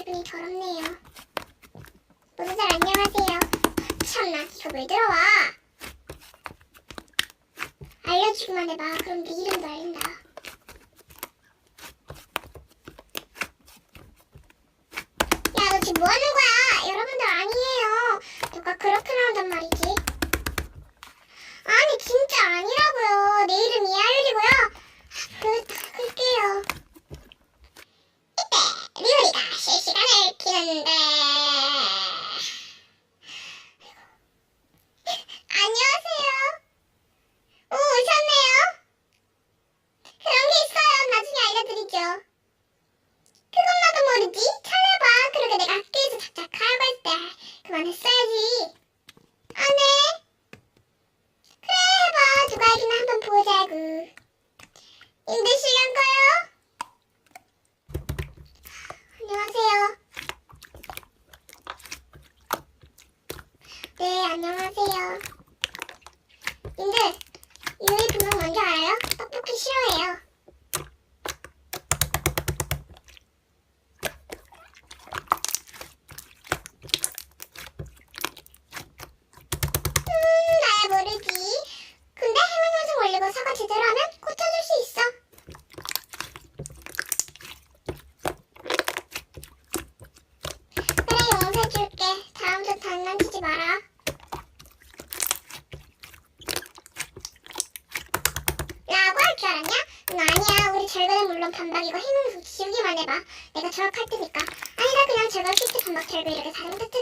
기분이 더럽네요. 모두들 안녕하세요. 참나, 이거 왜 들어와? 알려주기만 해봐. 그럼 네 이름도 알린다. 야, 너 지금 뭐 하는 거야? 여러분들 아니에요. 누가 그렇게 나온단 말이지? 아니, 진짜 아니라고요. 내 이름 이하율이고요. 그, 끌게요. 이때, 리오리가 실시간을 키는데. 안녕하세요. 오, 오셨네요. 그런 게 있어요. 나중에 알려드리죠. 그건 나도 모르지. 찾아봐. 그러게 내가 학교에서 작작하라고 할 때 그만했어야지. 안 해. 그래, 해봐. 누가 이기나 한번 보자고. 힘드 실런가요? 안녕하세요. 네, 안녕하세요. 님들, 유리 분명 뭔지 알아요? 떡볶이 싫어해요. 음, 나야 모르지. 근데 해명연습 올리고 사과 제대로 하면 고쳐줄 수 있어. 그래, 용서해줄게. 다음부터 장난치지 마라. 할줄 알았냐? 응, 아니야. 우리 절반은 물론 반박이고 해명연습 지우기만 해봐. 내가 저격할 테니까. 아니다, 그냥 절반 실제 반박 절반 이렇게 아는 척하기